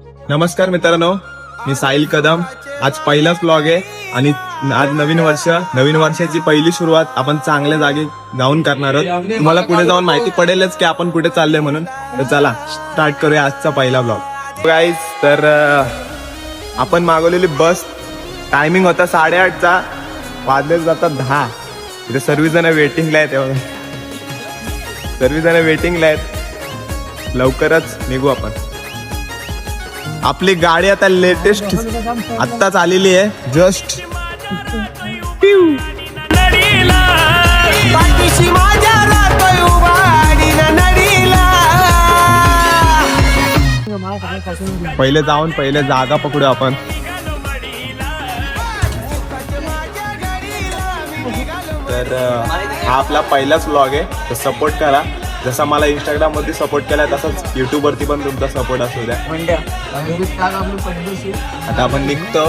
नमस्कार मित्रांनो मी साहिल कदम. आज पहिलाच ब्लॉग आहे आणि आज नवीन वर्ष नवीन वर्षाची पहिली सुरुवात आपण चांगल्या जागी जाऊन करणार आहोत. तुम्हाला पुढे जाऊन माहिती पडेलच की आपण कुठे चाललोय म्हणून. तर चला स्टार्ट करूया आजचा पहिला ब्लॉग गाईज तर आपण मागवलेली बस टायमिंग होता साडेआठचा. वाजले जातात दहा. इथे सर्व जण वेटिंगला आहेत. तेव्हा सर्व जण वेटिंगला आहेत. लवकरच निघू आपण. आपली गाडी आता लेटेस्ट आत्ताच आलेली आहे जस्ट पहिले जाऊन पहिले जागा पकडू आपण. तर हा आपला पहिलाच व्लॉग आहे तर सपोर्ट करा. जसा मला इंस्टाग्राममध्ये सपोर्ट केला तसंच युट्यूब वरती पण तुमचा सपोर्ट असू द्या. आता आपण निघतो.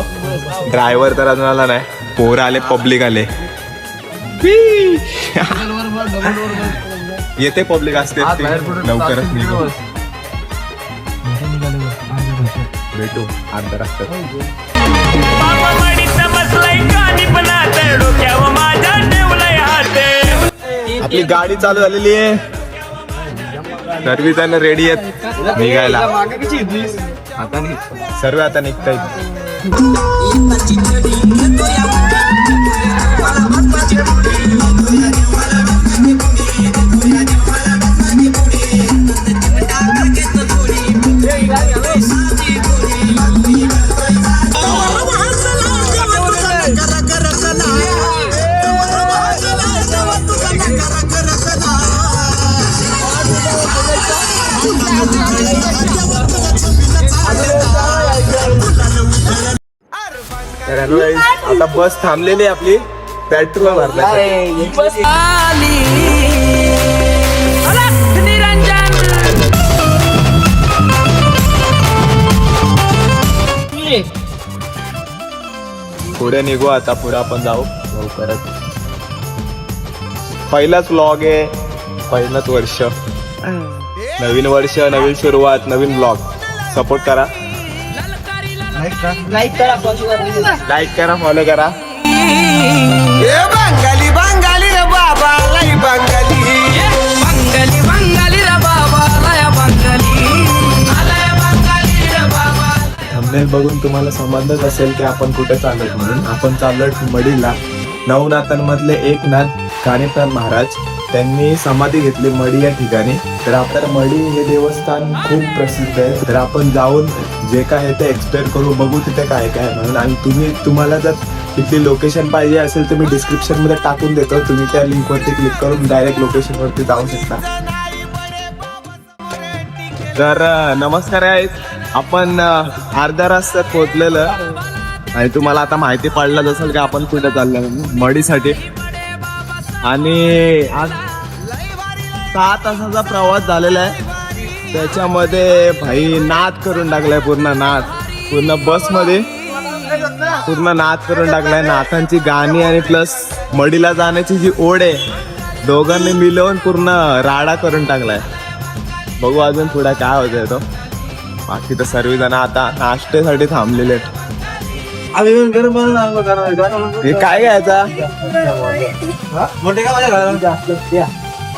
ड्रायव्हर तर अजून आला नाही. पोरं आले पब्लिक आले. येते पब्लिक असते. लवकरच निघू. भेटू. हात आपली गाडी चालू झालेली आहे. सर्व जण रेडी आहेत. निघायला. आता सर्व आता निघतायत. बस थांबलेली आपली. पेट्रोल भरण्यासाठी पुढे निघू आता पुढे आपण जाऊ. लवकरच. पहिलाच व्लॉग आहे. पहिलंच वर्ष. नवीन वर्ष नवीन सुरुवात नवीन ब्लॉग सपोर्ट करा. लाईक करा. फॉलो करा ए बंगाली बंगाली रे बाबा लाई बंगाली. बंगाली बंगाली रे बाबा लया बंगाली. आलाय बंगाली रे बाबा थंबनेल बघून तुम्हाला समजलंच असेल की आपण कुठे चाललोय म्हणून. आपण चाललोय मडीला नवनाथांमधले एक नाथ काणेप्राण महाराज त्यांनी समाधी घेतली मडी या ठिकाणी. तर आपल्याला मडी हे देवस्थान खूप प्रसिद्ध आहे. तर आपण जाऊन जे काय आहे ते एक्सप्लेअर करू बघू तिथे काय काय म्हणून. आणि तुम्ही तुम्हाला जर तिथली लोकेशन पाहिजे असेल तर मी डिस्क्रिप्शनमध्ये टाकून देतो. तुम्ही त्या लिंकवरती क्लिक करून डायरेक्ट लोकेशनवरती जाऊ शकता. तर नमस्कार आहेत आपण अर्ध्या रस्त्यात पोहोचलेलं आणि तुम्हाला आता माहिती पडलं असेल की आपण कुठे चाललो मडीसाठी. आणि आज सहा तासाचा प्रवास झालेला आहे. त्याच्यामध्ये भाई नाद करून टाकलाय पूर्ण नाद. पूर्ण बसमध्ये पूर्ण नाद करून टाकलाय. नाथांची गाणी आणि प्लस मडीला जाण्याची जी ओढ आहे दोघांनी मिळवून पूर्ण राडा करून टाकलाय. बघू अजून पुढे काय होतंय तो. बाकी तर सर्व जण आता नाश्त्यासाठी थांबलेले आहेत. हे काय घ्यायचा?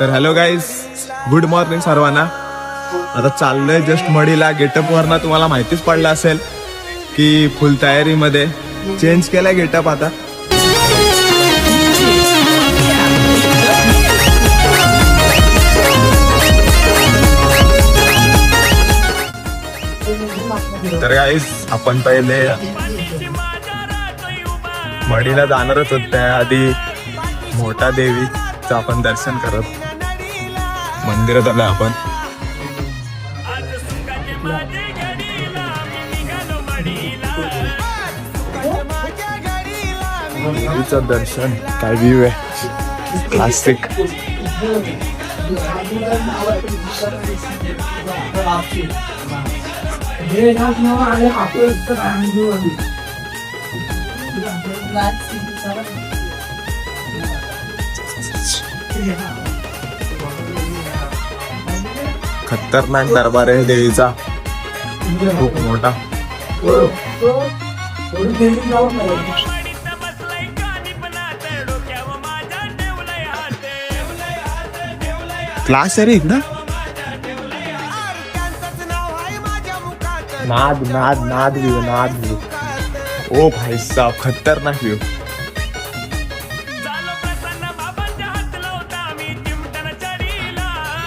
तर हॅलो गाईज गुड मॉर्निंग सर्वांना. आता चाललोय जस्ट मडीला. गेटअप वरना तुम्हाला माहितीच पडलं असेल की फुल तयारीमध्ये चेंज केलाय गेटअप आता. तर गाईज आपण पहिले मडीला जाणारच होत त्याआधी मोठा देवीचं आपण दर्शन करत. मंदिरात आलं आपण. देवीचं दर्शन काय व्ह्यू आहे? क्लासिक खतरनाक दरबार आहे देवीचा. खूप मोठा. क्लास आहे रे इकडं. नाद नाद नाद नाद. ओ भाई साहब खतरनाक व्ह्यू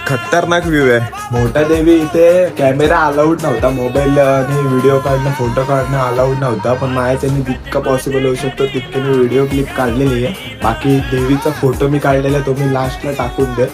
खतरनाक व्ह्यू आहे. मोठा देवी इथे कॅमेरा अलाउड नव्हता. मोबाईल आणि व्हिडिओ काढणं फोटो काढणं अलाउड नव्हता. पण माझ्याच्याने जितकं पॉसिबल होऊ शकतो तितके मी व्हिडिओ क्लिप काढलेली आहे. बाकी देवीचा फोटो मी काढलेला आहे तो मी लास्टला टाकून दे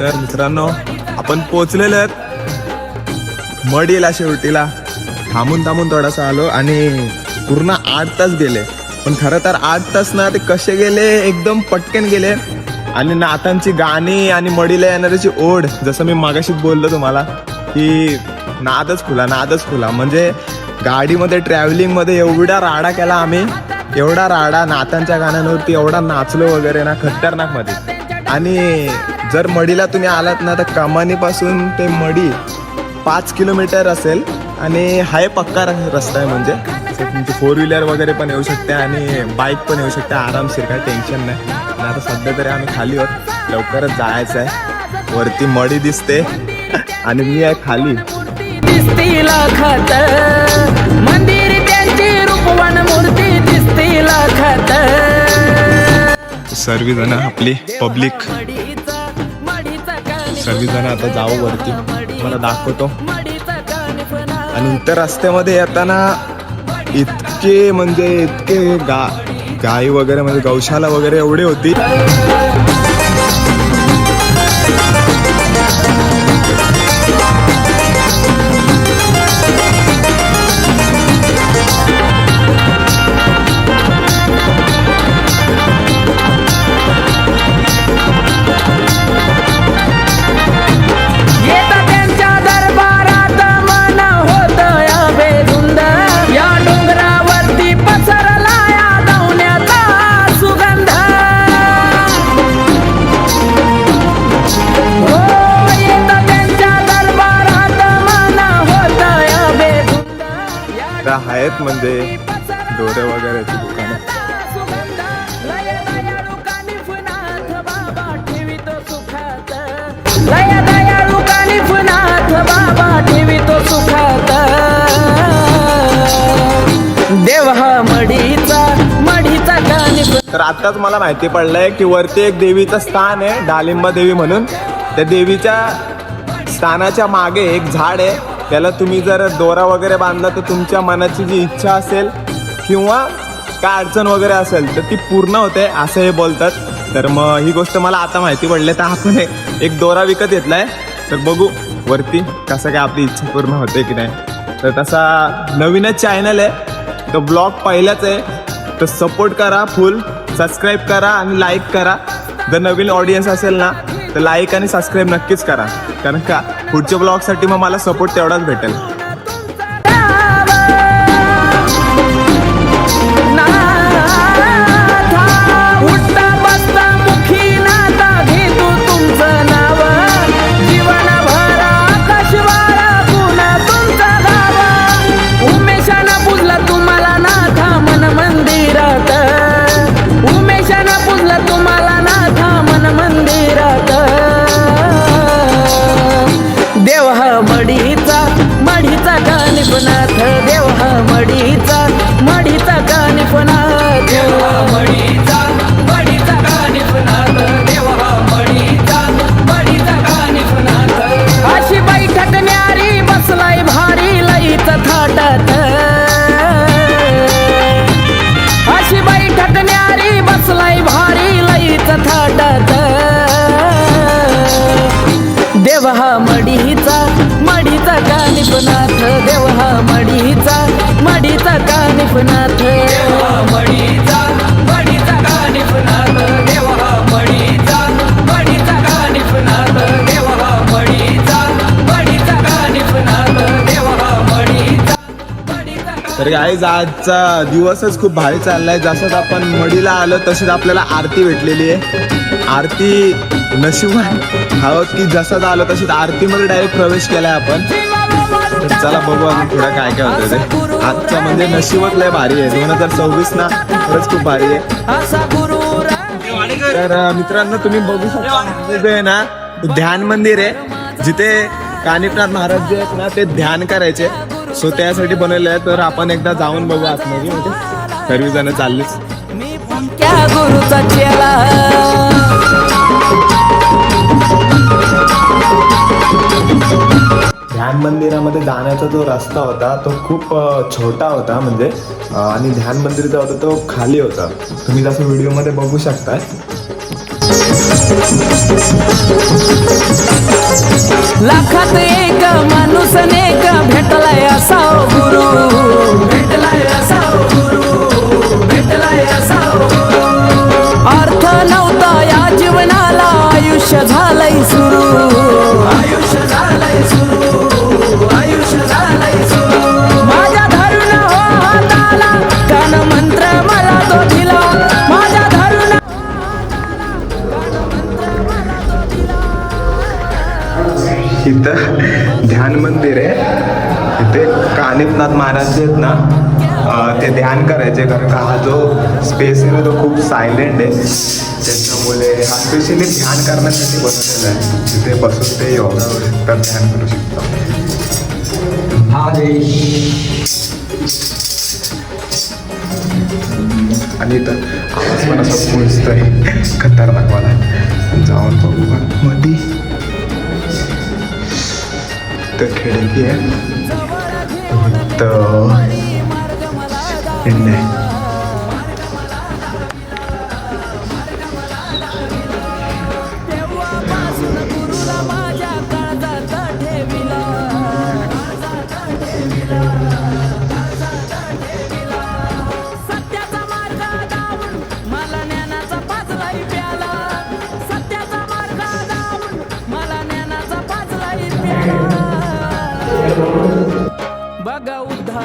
तर मित्रांनो आपण पोचलेलो आहेत. मडीला शेवटीला. थांबून थांबून थोडासा आलो आणि पूर्ण आठ तास गेले. पण खरं तर आठ तास ना ते कसे गेले एकदम पटकन गेले. आणि नातांची गाणी आणि मडीला येणाऱ्याची ओढ जसं मी मागाशी बोललो तुम्हाला की नादच खुला नादच खुला. म्हणजे गाडीमध्ये ट्रॅव्हलिंगमध्ये एवढा राडा केला आम्ही एवढा राडा नातांच्या गाण्यांवरती एवढा नाचलो वगैरे ना खतरनाकमध्ये आणि जर मडीला तुम्ही आलात ना तर कमानीपासून ते मडी पाच किलोमीटर असेल. आणि हाय पक्का रस्ता आहे म्हणजे. तुमची फोर व्हीलर वगैरे पण येऊ शकते आणि बाईक पण येऊ शकते. आरामशीर काय टेन्शन नाही. आणि आता सध्या तरी आम्ही खाली आहोत. लवकरच जायचं आहे वरती मडी दिसते. आणि मी आहे खाली. दिसते मंदिर त्यांची रूपवान मूर्ती दिसती सर्व जण आपली पब्लिक सर्व जण आता जाऊ वरती. मला दाखवतो. आणि इतर रस्त्यामध्ये येताना इतके म्हणजे इतके गा गाई वगैरे म्हणजे गौशाला वगैरे एवढी होती. दोरे वगैरेची दुकानं सुगंध लय दयाळू कानिफनाथ बाबा ठेवितो सुखात लय दयाळू कानिफनाथ बाबा ठेवितो सुखात देव हा मडीचा मडीचा कानिफ तर आताच मला माहिती पडलंय की वरती एक देवीचं स्थान आहे डालिंबा देवी म्हणून. त्या देवीच्या स्थानाच्या मागे एक झाड आहे. त्याला तुम्ही जर दोरा वगैरे बांधला तर तुमच्या मनाची जी इच्छा असेल किंवा काय अडचण वगैरे असेल तर ती पूर्ण होते असं हे बोलतात. तर मग ही गोष्ट मला आता माहिती पडली तर आपण एक- दोरा विकत घेतलाय. तर बघू वरती कसं काय आपली इच्छा पूर्ण होते की नाही. तर तसा नवीनच चॅनल आहे. तर ब्लॉग पहिलाच आहे. तर सपोर्ट करा फुल सबस्क्राईब करा आणि लाईक करा. जर नवीन ऑडियन्स असेल ना तर लाईक आणि सबस्क्राईब नक्कीच करा. कारण का पुढच्या ब्लॉगसाठी मग मला सपोर्ट तेवढाच भेटेल. गाईज आजचा दिवसच खूप भारी चाललाय. जसंच आपण मडीला आलो तशीच आपल्याला आरती भेटलेली आहे. आरती नशीब हवं की जसंच आलो तशीच आरतीमध्ये डायरेक्ट प्रवेश केलाय आपण. चला बघू अजून थोडं काय काय होतं ते. आजचं म्हणजे नशीबच लय भारी आहे. दोन हजार सव्वीस ना खरंच खूप भारी आहे. तर मित्रांनो तुम्ही बघू शकता. जे आहे ना ध्यान मंदिर आहे. जिथे कानिपनाथ महाराज जे आहेत ना ते ध्यान करायचे. सो त्यासाठी बनवले आहे. तर आपण एकदा जाऊन बघू आतमध्ये. म्हणजे सर्व जण चाललीच ध्यान मंदिरामध्ये जाण्याचा जो रस्ता होता तो खूप छोटा होता म्हणजे आणि ध्यान मंदिर जो होता तो खाली होता. तुम्ही जसं व्हिडिओमध्ये बघू शकताय. लाखात एक माणूस अनेक भेटलाय असा गुरु भेटलाय आहेत ना ते ध्यान करायचे कारण का हा जो स्पेस आहे ना तो खूप सायलेंट आहे. त्याच्यामुळे हा स्पेशली ध्यान करण्यासाठी बनवलेला आहे. तिथे बसून ते योगा तर ध्यान करू शकतो आणि इथं आवाज पण असा पोचतोय खतरनाक मला जाऊन बघू. मध्ये तर खिडकी आहे. तर इंडिया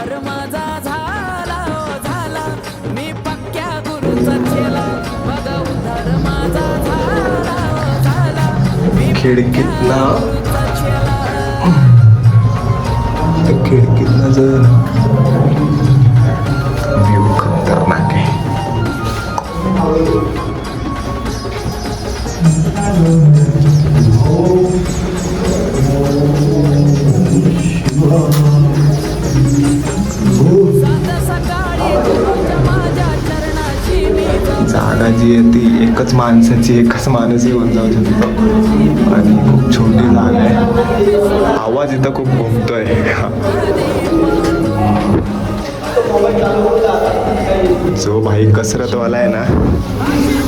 उद्धार माझा झाला हो झाला. मी पक्क्या गुरुचा चेला. बघा उद्धार माझा झाला हो झाला. मी तर खिडकीतनं जर जी आहे ती एकच माणसाची एकच माणूस येऊन जाऊ शकतो आणि खूप छोटी जागा आहे. आवाज इथं खूप घुमतोय. जो भाई कसरतवाला आहे ना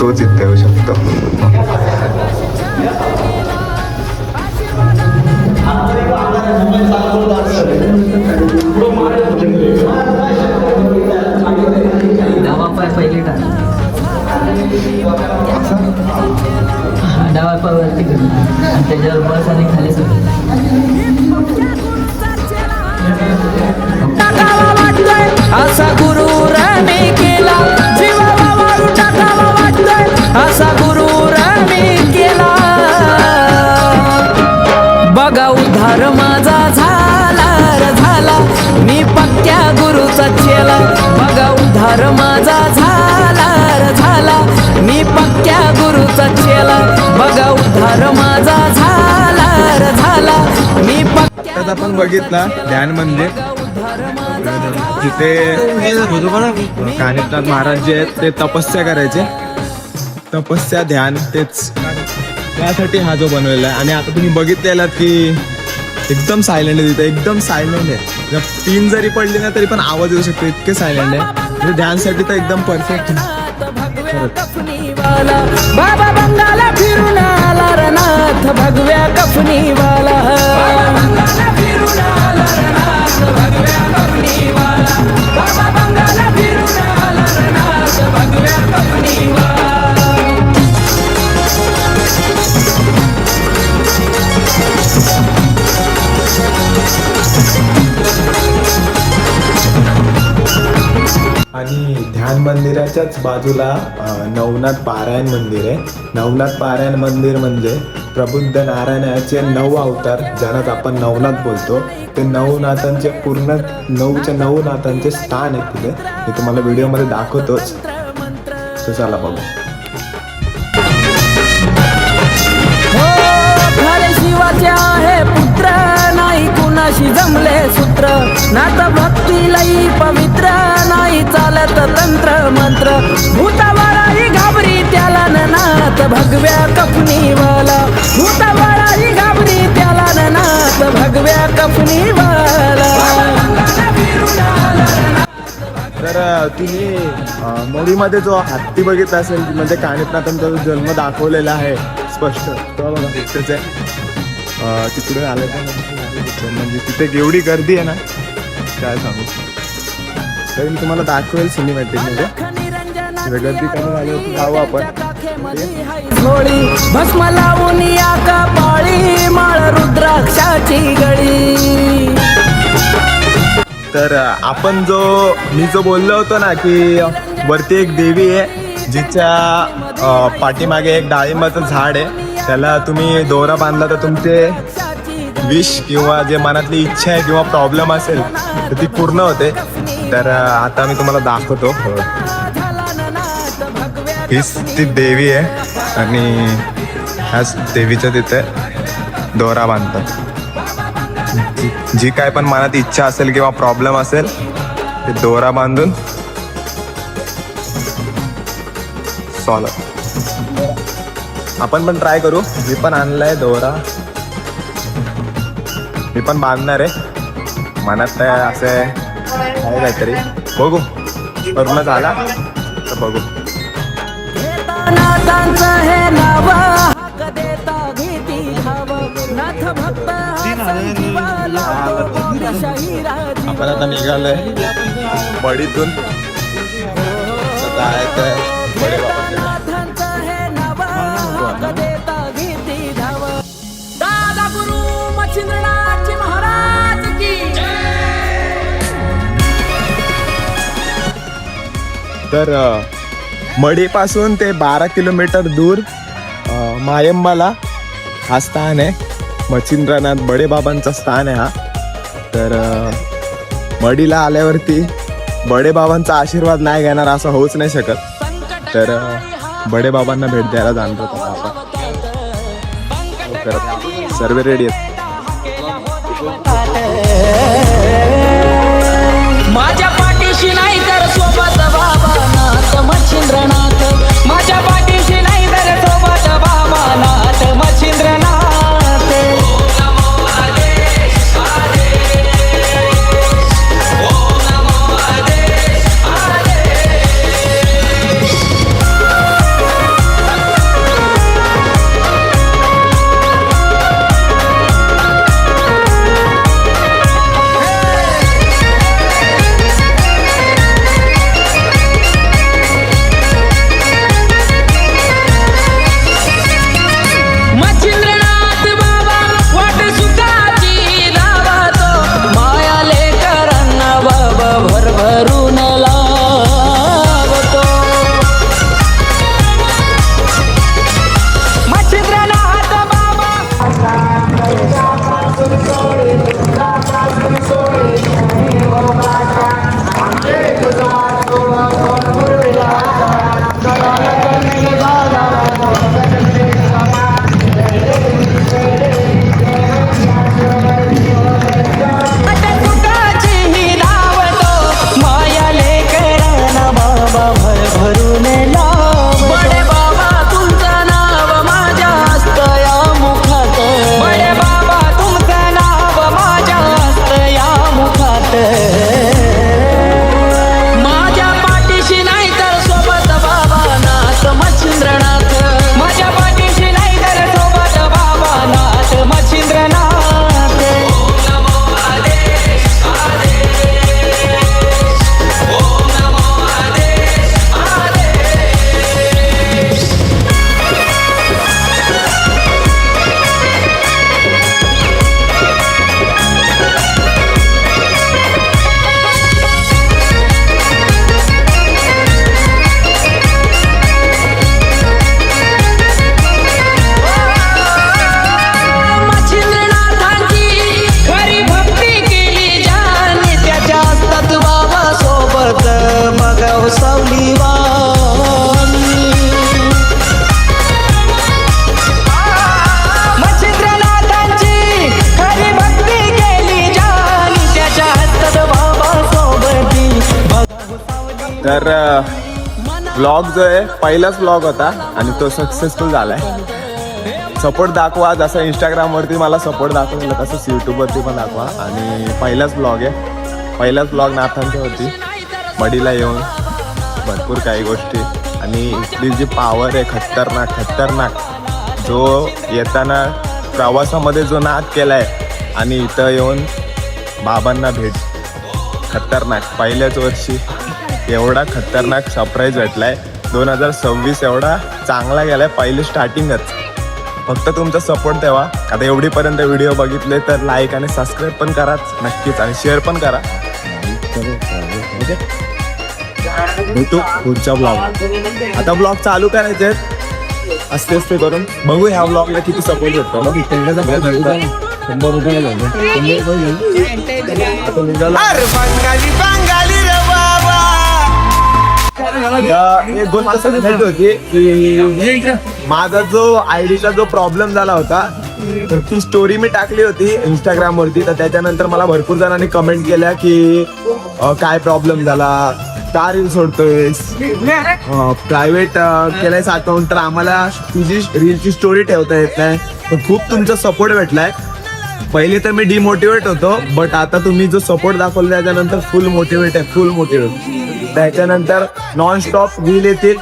तोच इथे येऊ शकतो. पहिले डावा पावरती करून आणि त्याच्यावर बस आणि खाली सोड असा गुरु मी केला. जीवाला वाळू टाकावा वाटतोय. असा गुरु मी केला. बघा उद्धार माझा झाला झाला. मी पक्क्या गुरुचा चेला. बघा उद्धार माझा झाला. गुरुचा चेला बघा उद्धार माझा झाला र झाला मी पक्क्या आताच आपण बघितला ध्यान मंदिर तिथे कानिपनाथ महाराज जे आहेत ते तपस्या करायचे तपस्या ध्यान तेच त्यासाठी हा जो बनवलेला आहे आणि आता तुम्ही बघितलेला की एकदम सायलेंट आहे तिथे एकदम सायलेंट आहे जर तीन जरी पडली ना तरी पण आवाज येऊ शकतो इतके सायलेंट आहे म्हणजे ध्यानसाठी तर एकदम परफेक्ट कफनीवाला बाबा बंगाला फिरून आला रनाथ नाथ भगव्या कफनीवाला. फिरून आला र भगव्या कफनीवाला. बाबा त्याच्याच बाजूला नवनाथ पारायण मंदिर आहे. नवनाथ पारायण मंदिर म्हणजे प्रबुद्ध नारायणाचे नऊ अवतार ज्यांनाच आपण नवनाथ बोलतो. ते नवनाथांचे पूर्ण नऊच्या नऊ नाथांचे स्थान आहे तिथे. ते तुम्हाला व्हिडिओमध्ये दाखवतोच. तर चला बघू. हो, शिवाचे आहे पुत्र. नाही जमले सूत्र? नात भक्ती लई पवित्र नाही चालत तंत्र मंत्र. भूतावाळाही घाबरी त्याला ननाथ नाथ भगव्या कफनीवाला भूतावाळाही घाबरी त्याला ननाथ भगव्या कफनीवाला तर तुम्ही अं, जो हत्ती बघितला असेल म्हणजे कानिपनाथांचा जो जन्म दाखवलेला आहे स्पष्ट. तो बघा तिकडे आलं का? नाही? म्हणजे तिथे एवढी गर्दी आहे ना काय सांगू? तरी मी तुम्हाला दाखवेल सिनेमॅटिकमध्ये गर्दी कमी झाली होती जाऊ आपण. भस्म लावून या कपाळी माळ रुद्राक्षाची गळी. तर आपण जो मी जो बोललो होतो ना की वरती एक देवी आहे जिच्या पाठीमागे एक डाळिंबाचं झाड आहे त्याला तुम्ही दोरा बांधला तर तुमचे विश किंवा जे मनातली इच्छा आहे किंवा प्रॉब्लेम असेल तर ती पूर्ण होते. तर आता मी तुम्हाला दाखवतो. हीच ती देवी आहे आणि ह्याच देवीच्या तिथे दोरा बांधतात. जी- जी काय पण मनात इच्छा असेल किंवा प्रॉब्लेम असेल ते दोरा बांधून सॉल्व आपण पण ट्राय करू. मी पण आणलाय दोरा. मी पण बांधणार आहे. मनात काय असे आहे काहीतरी. बघू. पूर्ण झाला तर बघू. हे हा आपण आता निघालोय बडीतून आता आहे काय तर मढीपासून मडीपासून ते बारा किलोमीटर दूर मायंबाला हा स्थान आहे. मच्छिंद्रनाथ बडेबाबांचा स्थान आहे हा. तर मढीला मडीला आल्यावरती बडेबाबांचा आशीर्वाद नाही घेणार असं होऊच नाही शकत. तर बडेबाबांना भेट द्यायला जाणार होतो आपण. तर सर्व रेडी आहेत. तर ब्लॉग जो आहे पहिलाच ब्लॉग होता आणि तो सक्सेसफुल झालाय. सपोर्ट दाखवा जसं इंस्टाग्रामवरती मला सपोर्ट दाखवलेला तसंच यूट्यूबवरती पण दाखवा. आणि पहिलाच ब्लॉग आहे. पहिलाच ब्लॉग नाथांच्या होती बडीला येऊन भरपूर काही गोष्टी. आणि इथली जी पॉवर आहे खतरनाक खतरनाक. जो येताना प्रवासामध्ये जो नाद केलाय आणि इथं येऊन बाबांना भेट. खतरनाक. पहिल्याच वर्षी. एवढा खतरनाक सरप्राईज भेटलाय. दोन हजार सव्वीस एवढा चांगला गेलाय पहिली स्टार्टिंगच फक्त तुमचा सपोर्ट द्यावा. आता एवढीपर्यंत व्हिडिओ बघितले तर लाईक आणि सबस्क्राईब पण करा नक्कीच. आणि शेअर पण करा. भेटू पुढच्या ब्लॉग आता ब्लॉग चालू करायचे असते असते करून. बघू ह्या ब्लॉगला किती सपोर्ट भेटतो. एक गोष्ट असं होती की माझा जो आयडीचा जो प्रॉब्लेम झाला होता तर ती स्टोरी मी टाकली होती इंस्टाग्राम वरती तर त्याच्यानंतर मला भरपूर जणांनी कमेंट केल्या की अं, काय प्रॉब्लेम झाला? का रील सोडतोयस? प्रायव्हेट केलायस अकाउंट तर आम्हाला तुझी रीलची स्टोरी ठेवता येत नाही. पण खूप तुमचा सपोर्ट भेटलाय. पहिले तर मी डिमोटिवेट होतो बट आता तुम्ही जो सपोर्ट दाखवला त्याच्यानंतर फुल मोटिवेट आहे फुल मोटिवेट त्याच्यानंतर नॉन स्टॉप रील येतील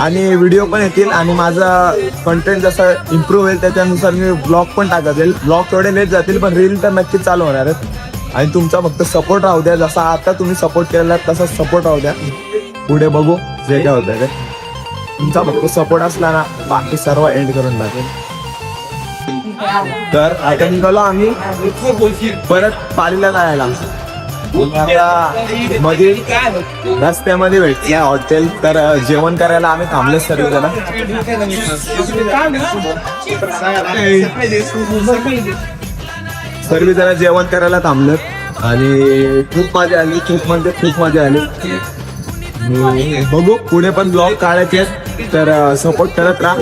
आणि व्हिडिओ पण येतील आणि माझा कंटेंट जसं इम्प्रूव्ह होईल त्याच्यानुसार मी ब्लॉग पण टाकत जाईल ब्लॉग थोडे लेट जातील पण रील तर नक्कीच चालू होणार आहेत. आणि तुमचा फक्त सपोर्ट राहू द्या. जसा आता तुम्ही सपोर्ट केलेला तसा सपोर्ट राहू द्या. पुढे बघू जे काय होतं तुमचा फक्त सपोर्ट असला ना बाकी सर्व एंड करून टाकेल. तर आता निघालो आम्ही. परत पालीला जायला मध्ये रस्त्यामध्ये भेटते. हॉटेल तर जेवण करायला आम्ही थांबलो सर्व सर्व जरा जेवण करायला थांबलं. आणि खूप मजा आली. खूप म्हणजे खूप मजा आली. बघू पुढे पण ब्लॉग काढायचे तर सपोर्ट करत राहा.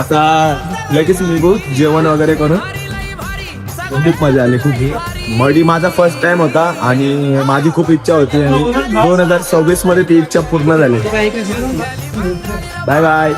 आता लगेच निघू जेवण वगैरे करून. खूप मजा आली खूप. मडी माझा फर्स्ट टाइम होता आणि माझी खूप इच्छा होती आणि दोन हजार सव्वीसमध्ये ती इच्छा पूर्ण झाली. Bye bye